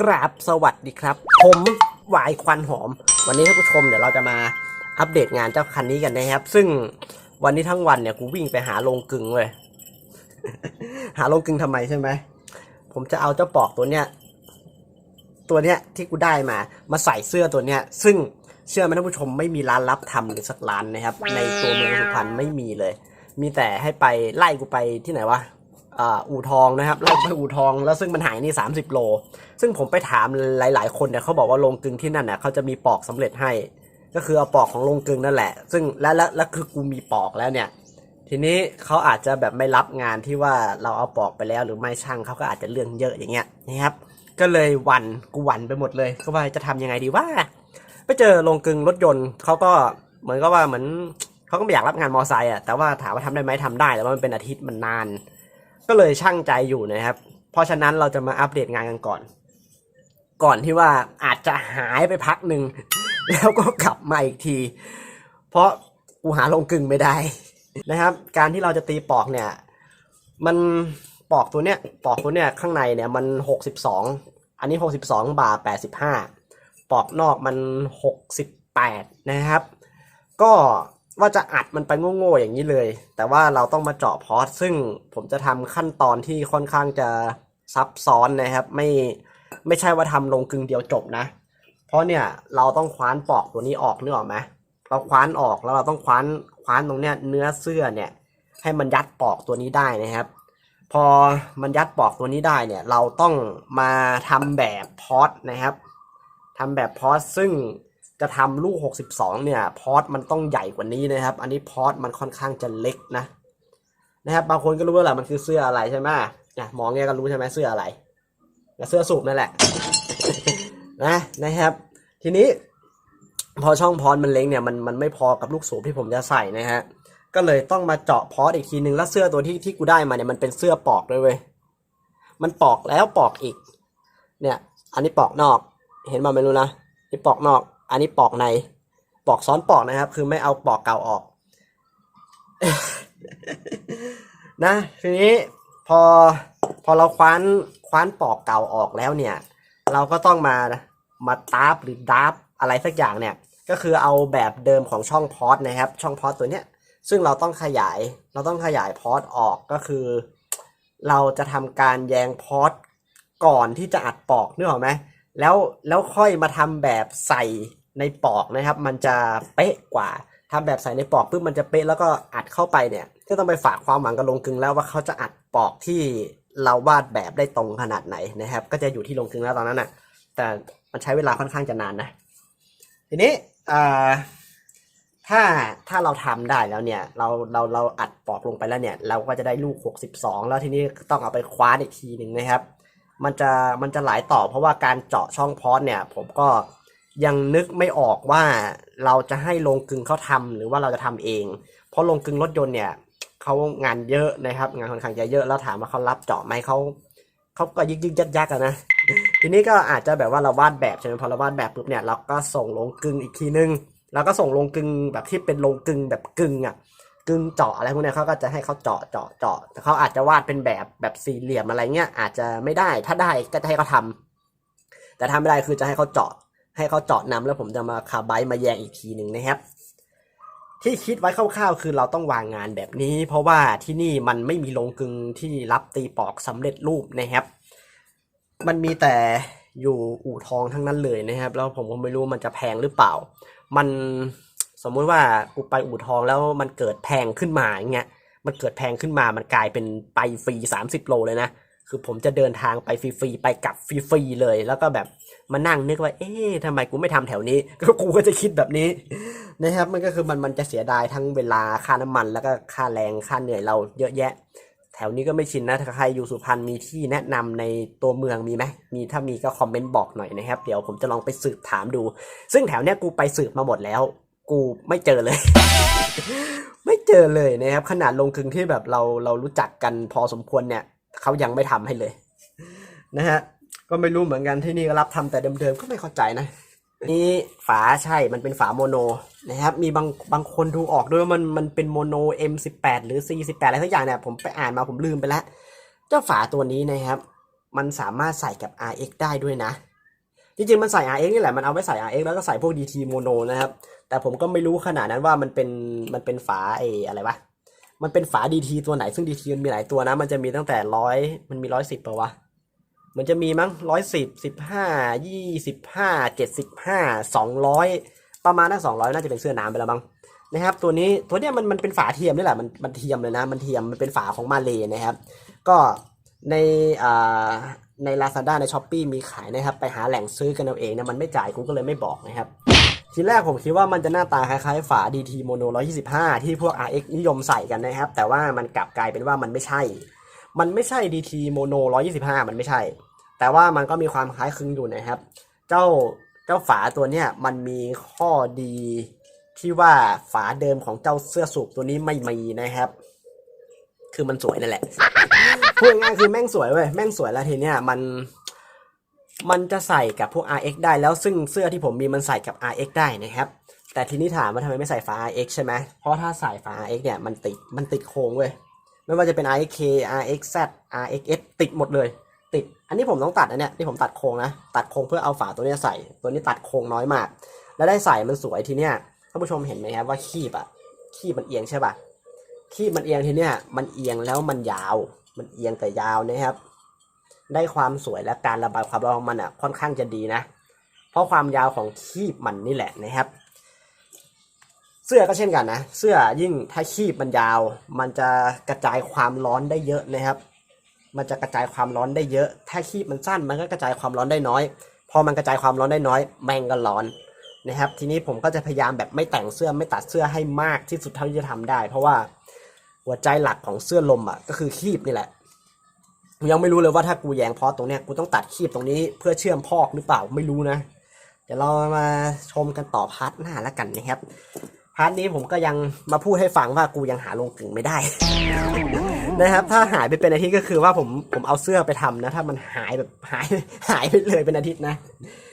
กราบสวัสดีครับ ผมวายควันหอม วันนี้ท่านผู้ชมเดี๋ยวเราจะมาอัปเดตงานเจ้าคันนี้กันนะครับ ซึ่งวันนี้ทั้งวันเนี่ยกูวิ่งไปหาโรงกึ่งเลย หาโรงกึ่งทำไมใช่ไหมผมจะเอาเจ้าปอกตัวเนี้ยตัวเนี้ยที่กูได้มามาใส่เสื้อตัวเนี้ย ซึ่งเชื่อไหมท่านผู้ชมไม่มีร้านรับทำเลยสักร้านนะครับ ในตัวเมืองสุพรรณไม่มีเลย มีแต่ให้ไปไล่กูไปที่ไหนวะ อู่ทองนะครับไล่ไปอู่ทองแล้วซึ่งมันหายนี่ 30 โล ซึ่งผมไปถามหลาย ๆ คนเนี่ยเขาบอกว่าโรงกึงที่นั่นเนี่ยเขาจะมีปอกสำเร็จให้ ก็คือเอาปอกของโรงกึงนั่นแหละ ซึ่งและและและคือกูมีปอกแล้วเนี่ย ทีนี้เขาอาจจะแบบไม่รับงานที่ว่าเราเอาปอกไปแล้วหรือไม่ช่างเขาก็อาจจะเรื่องเยอะอย่างเงี้ยนะครับ ก็เลยวันกูวันไปหมดเลยก็ว่าจะทำยังไงดีว่าไปเจอโรงกึงรถยนต์เขาก็เหมือนก็ว่าเหมือนเขาก็ไม่อยากรับงานมอไซค์อะแต่ว่าถามว่าทำได้ไหมทำได้แต่ว่ามันเป็นอาทิตย์มันนาน ก็เลยช่างใจอยู่นะครับ เพราะฉะนั้นเราจะมาอัปเดตงานกันก่อน ก่อนที่ว่าอาจจะหายไปพักหนึ่งแล้วก็กลับมาอีกที เพราะกูหาลงกึ่งไม่ได้นะครับ การที่เราจะตีปอกเนี่ย มันปอกตัวเนี้ยปอกตัวเนี้ยข้างในเนี่ยมันหกสิบสองอันนี้หกสิบสองบาทแปดสิบห้าปอกนอกมันหกสิบแปดนะครับ ก็ ว่าจะอัดมันไปโง่ๆอย่างนี้เลย แต่ว่าเราต้องมาเจาะพอร์ตซึ่งผมจะทำขั้นตอนที่ค่อนข้างจะซับซ้อนนะครับ ไม่ไม่ใช่ว่าทำลงกึ่งเดียวจบนะ เพราะเนี่ยเราต้องคว้านปอกตัวนี้ออกนึกออกไหมเราคว้านออกแล้วเราต้องคว้านคว้านตรงเนี้ยเนื้อเสื้อเนี่ยให้มันยัดปอกตัวนี้ได้นะครับ พอมันยัดปอกตัวนี้ได้เนี่ยเราต้องมาทำแบบพอร์ตนะครับทำแบบพอร์ตซึ่ง จะทำลูก 62 เนี่ย พอร์ตมันต้องใหญ่กว่านี้นะครับ อันนี้พอร์ตมันค่อนข้างจะเล็กนะนะครับ บางคนก็รู้ว่าแหละมันคือเสื้ออะไรใช่ไหมเนี่ยมองเนี่ยก็รู้ใช่ไหมเสื้ออะไรเสื้อสูบนั่นแหละนะนะครับ ทีนี้พอช่องพอร์ตมันเล็กเนี่ยมันมันไม่พอกับลูกสูบที่ผมจะใส่นะฮะก็เลยต้องมาเจาะพอร์ตอีกทีนึงแล้วเสื้อตัวที่ที่กูได้มาเนี่ยมันเป็นเสื้อปอกด้วยเว้ยมันปอกแล้วปอกอีก เนี่ย อันนี้ปอกนอก เห็นมาไม่รู้นะนี่ปอกนอก อันนี้ปอกใน ปอกซ้อนปอกนะครับ คือไม่เอาปอกเก่าออก นะทีนี้พอพอเราคว้านคว้านปอกเก่าออกแล้วเนี่ย เราก็ต้องมามาตาบหรือดับอะไรสักอย่างเนี่ย ก็คือเอาแบบเดิมของช่องพอร์ตนะครับ ช่องพอร์ตตัวเนี้ยซึ่งเราต้องขยายเราต้องขยายพอร์ตออกก็คือ เราจะทำการแยงพอร์ตก่อนที่จะอัดปอกนึกออกไหมแล้วแล้วค่อยมาทำแบบใส่ ในปอกนะครับ มันจะเป๊ะกว่าทำแบบใส่ในปอกปุ๊บมันจะเป๊ะแล้วก็อัดเข้าไปเนี่ยก็ต้องไปฝากความหวังกับลงกึงแล้วว่าเขาจะอัดปอกที่เราวาดแบบได้ตรงขนาดไหนนะครับ ก็จะอยู่ที่ลงกึงแล้วตอนนั้นนะแต่มันใช้เวลาค่อนข้างจะนานนะทีนี้ถ้าถ้าเราทำได้แล้วเนี่ยเราเราเราอัดปอกลงไปแล้วเนี่ย เราก็จะได้ลูก 62 แล้วทีนี้ต้องเอาไปคว้านอีกทีหนึ่งนะครับ มันจะมันจะหลายต่อเพราะว่าการเจาะช่องพอสเนี่ย ผมก็ ยังนึกไม่ออกว่าเราจะให้โรงกลึงเขาทำหรือว่าเราจะทำเอง เพราะโรงกลึงรถยนต์เนี่ยเขางานเยอะนะครับ งานค่อนข้างจะเยอะแล้วถามว่าเขารับเจาะไหมเขาเขาก็ยึกยึกยักยักนะ ทีนี้ก็อาจจะแบบว่าเราวาดแบบใช่ไหมพอเราวาดแบบปุ๊บเนี่ยเราก็ส่งลงกึงอีกทีนึง แล้วก็ส่งลงกึงแบบที่เป็นลงกึงแบบกึ่งอะกึ่งเจาะอะไรพวกนี้เขาก็จะให้เขาเจาะเจาะเจาะแต่เขาอาจจะวาดเป็นแบบแบบสี่เหลี่ยมอะไรเงี้ยอาจจะไม่ได้ถ้าได้ก็จะให้เขาทำแต่ทำไม่ได้คือจะให้เขาเจาะ ให้เขาเจาะนำแล้วผมจะมาคาไบมาแยงอีกทีหนึ่งนะครับ ที่คิดไว้คร่าวๆคือเราต้องวางงานแบบนี้ เพราะว่าที่นี่มันไม่มีโรงกึงที่รับตีปอกสำเร็จรูปนะครับ มันมีแต่อยู่อู่ทองทั้งนั้นเลยนะครับ แล้วผมก็ไม่รู้มันจะแพงหรือเปล่า มันสมมุติว่ากูไปอู่ทองแล้วมันเกิดแพงขึ้นมาอย่างเงี้ยมันเกิดแพงขึ้นมา มันกลายเป็นไปฟรีสามสิบโลเลยนะ คือผมจะเดินทางไปฟรีๆ ไปกลับฟรีๆ เลย แล้วก็แบบ มานั่งนึกว่า เอ๊ะทำไมกูไม่ทำแถวนี้ ก็กูก็จะคิดแบบนี้นะครับ มันก็คือมันมันจะเสียดายทั้งเวลาค่าน้ำมัน แล้วก็ค่าแรงค่าเหนื่อยเราเยอะแยะ แถวนี้ก็ไม่ชินนะถ้าใครอยู่สุพรรณมีที่แนะนำในตัวเมืองมีไหมมีถ้ามีก็คอมเมนต์บอกหน่อยนะครับ เดี๋ยวผมจะลองไปสืบถามดู ซึ่งแถวเนี้ยกูไปสืบมาหมดแล้ว กูไม่เจอเลย ไม่เจอเลยนะครับ ขนาดลงกลึงที่แบบเราเรารู้จักกันพอสมควรเนี่ยเขายังไม่ทำให้เลย นะฮะ ก็ไม่รู้เหมือนกันที่นี่ก็รับทำแต่เดิมๆก็ไม่เข้าใจนะนี่ฝาใช่มันเป็นฝาโมโนนะครับ มีบางบางคนดูออกด้วยว่ามันมันเป็นโมโน M18 หรือ C18 อะไรสักอย่างเนี่ยผมไปอ่านมาผมลืมไปแล้ว เจ้าฝาตัวนี้นะครับ มันสามารถใส่กับ RX ได้ด้วยนะ จริงๆ มันใส่ RX นี่แหละ มันเอาไว้ใส่ RX แล้วก็ใส่พวก DT mono นะครับ แต่ผมก็ไม่รู้ขนาดนั้นว่ามันเป็นมันเป็นฝาไออะไรวะ มันเป็นฝา DT ตัวไหนซึ่ง DT มันมีหลายตัวนะ มันจะมีตั้งแต่ร้อยมันมีร้อยสิบปะวะ มันจะมีมั้งร้อยสิบสิบห้ายี่สิบห้าเจ็ดสิบห้าสองร้อยประมาณนั้นสองร้อยน่าจะเป็นเสื้อน้ำไปแล้วมั้งนะครับ ตัวนี้ตัวเนี้ยมันมันเป็นฝาเทียมนี่แหละมันมันเทียมเลยนะ มันเทียมมันเป็นฝาของมาเลยนะครับ ก็ในอ่าใน Lazada ใน s h อ p e e มีขายนะครับ ไปหาแหล่งซื้อกันเอาเองนะมันไม่จ่ายกูก็เลยไม่บอกนะครับ ทีแรกผมคิดว่ามันจะหน้าตาคล้ายๆ ฝา DT Mono 125 ที่พวก RX นิยมใส่กันนะครับ แต่ว่ามันกลับกลายเป็นว่ามันไม่ใช่ มันไม่ใช่ DT Mono 125 มันไม่ใช่ แต่ว่ามันก็มีความคล้ายคลึงอยู่นะครับ เจ้าเจ้าฝาตัวเนี้ยมันมีข้อดีที่ว่าฝาเดิมของเจ้าเสื้อสูบตัวนี้ไม่มีนะครับ คือมันสวยนั่นแหละ พูดง่ายๆคือแม่งสวยเว้ย แม่งสวยแล้วทีเนี้ยมัน มันจะใส่กับพวก RX ได้แล้วซึ่งเสื้อที่ผมมีมันใส่กับ RX ได้นะครับ แต่ทีนี้ถามว่าทำไมไม่ใส่ฝา RX ใช่ไหมเพราะถ้าใส่ฝา RX เนี่ยมันติด มันติดโครงเว้ย ไม่ว่าจะเป็น RXK RXZ RXS ติดหมดเลย ติด อันนี้ผมต้องตัดอันเนี้ยที่ผมตัดโครงนะ ตัดโครงเพื่อเอาฝาตัวเนี้ยใส่ ตัวนี้ตัดโครงน้อยมาก แล้วได้ใส่มันสวยทีเนี้ยท่านผู้ชมเห็นไหมครับว่าคีบอะคีบมันเอียงใช่ปะคีบมันเอียงทีเนี้ยมันเอียงแล้วมันยาว มันเอียงแต่ยาวนะครับ ได้ความสวยและการระบายความร้อนของมันอะค่อนข้างจะดีนะ เพราะความยาวของคีบมันนี่แหละนะครับ เสื้อก็เช่นกันนะ เสื้อยิ่งถ้าคีบมันยาว มันจะกระจายความร้อนได้เยอะนะครับ มันจะกระจายความร้อนได้เยอะ ถ้าคีบมันสั้นมันก็กระจายความร้อนได้น้อย พอมันกระจายความร้อนได้น้อย แมงก็ร้อนนะครับ ทีนี้ผมก็จะพยายามแบบไม่แต่งเสื้อไม่ตัดเสื้อให้มากที่สุดเท่าที่จะทำได้ เพราะว่าหัวใจหลักของเสื้อลมอะก็คือคีบนี่แหละกูยังไม่รู้เลยว่าถ้ากูแยงพอตรงเนี้ยกูต้องตัดคีบตรงนี้เพื่อเชื่อมพอกหรือเปล่าไม่รู้นะ เดี๋ยวเรามาชมกันต่อพาร์ทหน้าแล้วกันนะครับ พาร์ทนี้ผมก็ยังมาพูดให้ฟังว่ากูยังหาลงกึ่งไม่ได้ นะครับ ถ้าหายไปเป็นอาทิตย์ก็คือว่าผมผมเอาเสื้อไปทำนะ ถ้ามันหายแบบหายหายไปเลยเป็นอาทิตย์นะ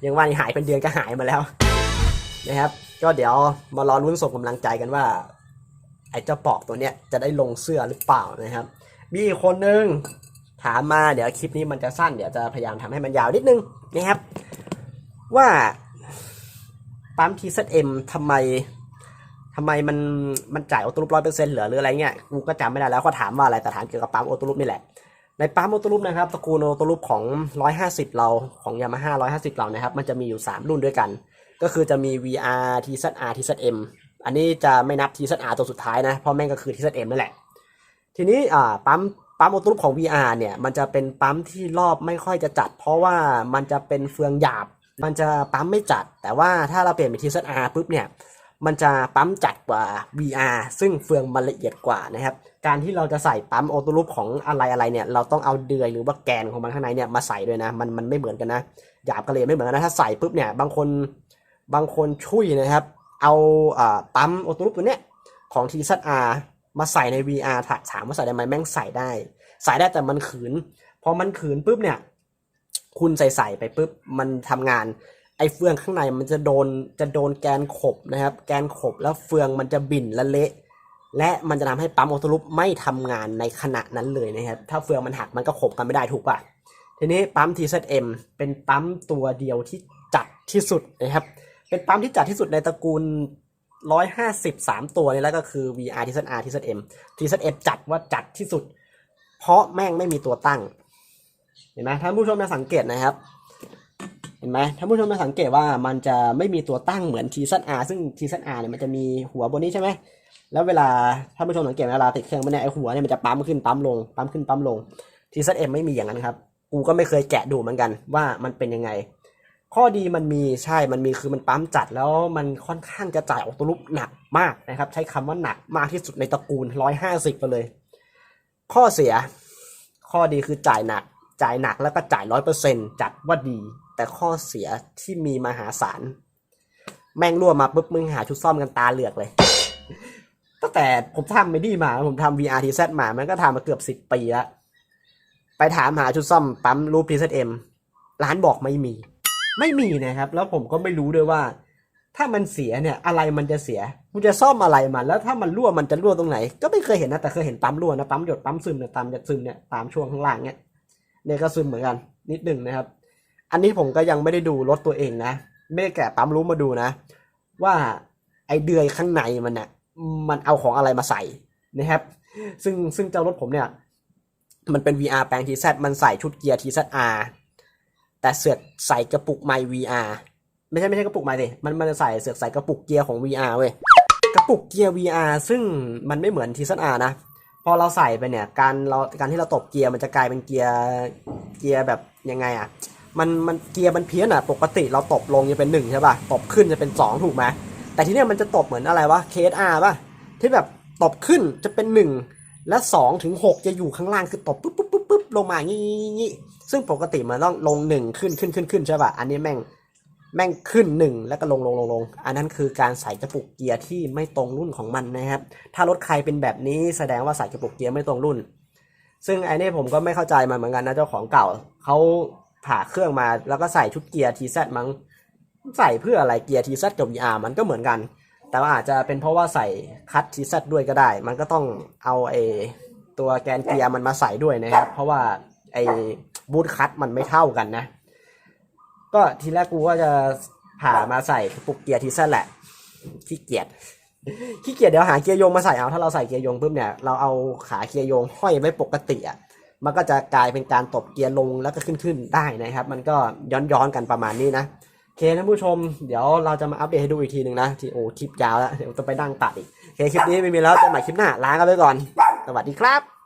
อย่างว่านี่หายเป็นเดือนก็หายมาแล้ว นะครับ ก็เดี๋ยวมารอรุ้นส่งกำลังใจกันว่า ไอ้เจ้าปอกตัวเนี้ยจะได้ลงเสื้อหรือเปล่านะครับ มีคนนึงถามมาเดี๋ยวคลิปนี้มันจะสั้นเดี๋ยวจะพยายามทำให้มันยาวนิดนึงนะครับ ว่าปั๊ม TZM ทำไม ทำไมมันมันจ่ายออโต้รูปร้อยเปอร์เซ็นต์เหลือหรืออะไรเงี้ยกูก็จำไม่ได้แล้วเขาถามว่าอะไรแต่ถามเกี่ยวกับปั๊มออโต้รูปนี่แหละในปั๊มออโต้รูปนะครับตระกูลออโต้รูปของ 150 เราของยามาฮ่า150 เรานะครับ มันจะมีอยู่ 3 รุ่นด้วยกัน ก็คือจะมี VR TZR TZM อันนี้จะไม่นับ TZR ตัวสุดท้ายนะเพราะแม่งก็คือ TZM นั่นแหละ ทีนี้อ่าปั๊มปั๊มออโต้รูปของ VR เนี่ยมันจะเป็นปั๊มที่รอบไม่ค่อยจะจัด เพราะว่ามันจะเป็นเฟืองหยาบ มันจะปั๊มไม่จัด แต่ว่าถ้าเราเปลี่ยนเป็น TZR ปุ๊บเนี่ย มันจะปั๊มจัดกว่า VR ซึ่งเฟืองมันละเอียดกว่านะครับ การที่เราจะใส่ปั๊มออโต้รูปของอะไรอะไรเนี่ย เราต้องเอาเดือยหรือว่าแกนของมันข้างในเนี่ยมาใส่ด้วยนะ มันมันไม่เหมือนกันนะ หยาบกับละเอียไม่เหมือนกันนะ ถ้าใส่ปุ๊บเนี่ย บางคนบางคนช่วยนะครับ เอาอปั๊มออโต้รูปตัวเนี้ยของ TZR มาใส่ใน VR ถถามว่าใส่ได้ไหมแม่งใส่ได้ ใส่ได้แต่มันขืน พอมันขืนปุ๊บเนี่ย คุณใส่ใส่ไปปุ๊บมันทำงาน อ้เฟืองข้างในมันจะโดนจะโดนแกนขบนะครับ แกนขบแล้วเฟืองมันจะบิ่นและเละ และมันจะทำให้ปั๊มออโต้ลูปไม่ทำงานในขณะนั้นเลยนะครับ ถ้าเฟืองมันหักมันก็ขบกันไม่ได้ถูกป่ะ ทีนี้ปั๊ม TZM เป็นปั๊มตัวเดียวที่จัดที่สุดนะครับ เป็นปั๊มที่จัดที่สุดในตระกูล 153ตัวนี่แล้วก็คือ VR TZR TZM TZM จัดว่าจัดที่สุด เพราะแม่งไม่มีตัวตั้ง เห็นไหมท่านผู้ชมจะสังเกตนะครับ เห็นไหมท่านผู้ชมจะสังเกตว่ามันจะไม่มีตัวตั้งเหมือน TZR ซึ่ง TZR เนี่ยมันจะมีหัวบนนี้ใช่ไหมแล้วเวลาท่านผู้ชมสังเกตเวลาติดเครื่องมันเนี่ยไอหัวเนี่ยมันจะปั๊มขึ้นปั๊มลงปั๊มขึ้นปั๊มลง TZM ไม่มีอย่างนั้นครับกูก็ไม่เคยแกะดูเหมือนกันว่ามันเป็นยังไง ข้อดีมันมีใช่ มันมีคือมันปั๊มจัดแล้วมันค่อนข้างจะจ่ายออกตัวรูปหนักมากนะครับ ใช้คำว่าหนักมากที่สุดในตระกูล150ไปเลย ข้อเสีย ข้อดีคือจ่ายหนัก จ่ายหนักแล้วก็จ่ายร้อยเปอร์เซ็นจัดว่าดีแต่ข้อเสียที่มีมหาศาล แม่งรั่วมาปุ๊บมึงหาชุดซ่อมกันตาเหลือกเลย ตั้งแต่ผมทำไม่ดีมา ผมทำ VRTZ มา มันก็ทำมาเกือบสิบปีแล้ว ไปถามหาชุดซ่อมปั๊มรูป TZM ร้านบอกไม่มี ไม่มีนะครับ แล้วผมก็ไม่รู้ด้วยว่า ถ้ามันเสียเนี่ย อะไรมันจะเสียกูจะซ่อมอะไรมันแล้วถ้ามันรั่วมันจะรั่วตรงไหน ก็ไม่เคยเห็นนะแต่เคยเห็นปั๊มรั่วนะปั๊มหยดปั๊มซึมเนี่ยตามหยดซึมเนี่ยตามช่วงข้างล่างเนี่ยเนี่ยก็ซึมเหมือนกัน นิดหนึ่งนะครับ อันนี้ผมก็ยังไม่ได้ดูรถตัวเองนะ ไม่ได้แกะปั๊มรู้มาดูนะ ว่าไอเดือยข้างในมันเนี่ยมันเอาของอะไรมาใส่นะครับ ซึ่งซึ่งเจ้ารถผมเนี่ย มันเป็น VR แปลง TZ มันใส่ชุดเกียร์ TZR แต่เสือกใส่กระปุกไม VR ไม่ใช่ไม่ใช่กระปุกไมค์สิมันมันจะใส่เสือกใส่กระปุกเกียร์ของ VR เว้ยกระปุกเกียร์ VR ซึ่งมันไม่เหมือน TZR นะ พอเราใส่ไปเนี่ย การเราการที่เราตบเกียร์มันจะกลายเป็นเกียร์เกียร์แบบยังไงอะ มันมันเกียร์มันเพี้ยนอะ ปกติเราตบลงจะเป็นหนึ่งใช่ป่ะ ตบขึ้นจะเป็นสองถูกไหมแต่ที่เนี้ยมันจะตบเหมือนอะไรวะ KSR ป่ะ ที่แบบตบขึ้นจะเป็นหนึ่งและสองถึงหกจะอยู่ข้างล่างคือตบปุ๊บปุ๊บปุ๊บปุ๊บลงมางี้งี้งี้ซึ่งปกติมันต้องลงหนึ่งขึ้นขึ้นขึ้นขึ้นใช่ป่ะ อันนี้แม่งแม่งขึ้นหนึ่งแล้วก็ลงลงลงลง อันนั้นคือการใส่กระปุกเกียร์ที่ไม่ตรงรุ่นของมันนะครับ ถ้ารถใครเป็นแบบนี้แสดงว่าใส่กระปุกเกียร์ไม่ตรงรุ่น ซึ่งไอ้นี่ผมก็ไม่เข้าใจมันเหมือนกันนะเจ้าของเก่าเขา ผ่าเครื่องมาแล้วก็ใส่ชุดเกียร์ทีซมั้งใส่เพื่ออะไรเกียร์ทีซกับ VR มันก็เหมือนกัน แต่ว่าอาจจะเป็นเพราะว่าใส่คัตทีซด้วยก็ได้ มันก็ต้องเอาไอ้ตัวแกนเกียร์มันมาใส่ด้วยนะครับ เพราะว่าไอ้บูทคัตมันไม่เท่ากันนะ ก็ทีแรกกูก็จะผ่ามาใส่ปุกเกียร์ทีซแหละขี้เกียจขี้เกียจเดี๋ยวหาเกียร์โยงมาใส่เอาถ้าเราใส่เกียร์โยงปุ๊บเนี่ยเราเอาขาเกียร์โยงห้อยไว้ปกติอะ มันก็จะกลายเป็นการตบเกียร์ลงแล้วก็ขึ้นขึ้นได้นะครับ มันก็ย้อนย้อนๆกันประมาณนี้นะโอเคท่านผู้ชม เดี๋ยวเราจะมาอัปเดตให้ดูอีกทีหนึ่งนะที่โอ้คลิปยาวแล้วเดี๋ยวต้องไปดั่งตัดอีกโอเคคลิปนี้ไม่มีแล้วเจอกันใหม่คลิปหน้าลากันไปก่อน สวัสดีครับ